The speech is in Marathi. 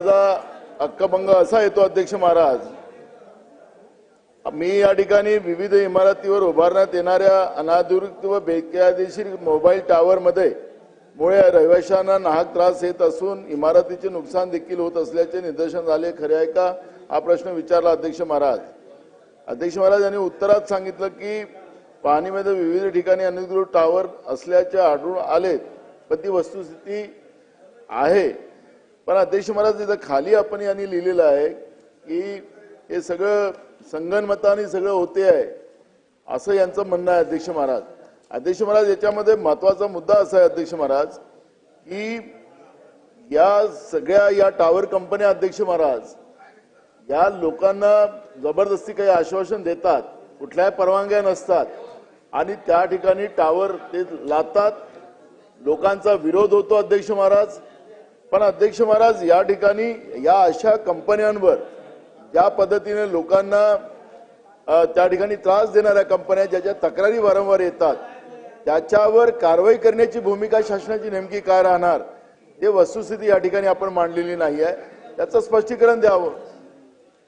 माझा हक्कभंग असा येतो अध्यक्ष महाराज मी या ठिकाणी विविध इमारतीवर उभारण्यात येणाऱ्या अनाधिकृत व बेकायदेशीर मोबाईल टॉवरमध्ये मुळे रहिवाशांना नाहक त्रास येत असून इमारतीचे नुकसान देखील होत असल्याचे निदर्शन झाले. खरे आहे का? हा प्रश्न विचारला अध्यक्ष महाराज. अध्यक्ष महाराज यांनी उत्तरात सांगितलं की पाहणीमध्ये विविध ठिकाणी अनधिकृत टॉवर असल्याचे आढळून आले पण ती वस्तुस्थिती आहे. पण अध्यक्ष महाराज इथं खाली आपण यांनी लिहिलेलं आहे की हे सगळं संगणमताने सगळं होते आहे असं यांचं म्हणणं आहे अध्यक्ष महाराज. अध्यक्ष महाराज याच्यामध्ये महत्त्वाचा मुद्दा असा आहे अध्यक्ष महाराज की या सगळ्या या टावर कंपन्या अध्यक्ष महाराज या लोकांना जबरदस्ती काही आश्वासन देतात कुठल्याही परवानग्या नसतात आणि त्या ठिकाणी टावर ते लादतात. लोकांचा विरोध होतो अध्यक्ष महाराज पण अध्यक्ष महाराज या ठिकाणी या अशा कंपन्यांवर ज्या पद्धतीने लोकांना त्या ठिकाणी त्रास देणाऱ्या कंपन्या ज्याच्या तक्रारी वारंवार येतात त्याच्यावर कारवाई करण्याची भूमिका शासनाची नेमकी काय राहणार हे वस्तुस्थिती या ठिकाणी आपण मांडलेली नाही आहे त्याचं स्पष्टीकरण द्यावं.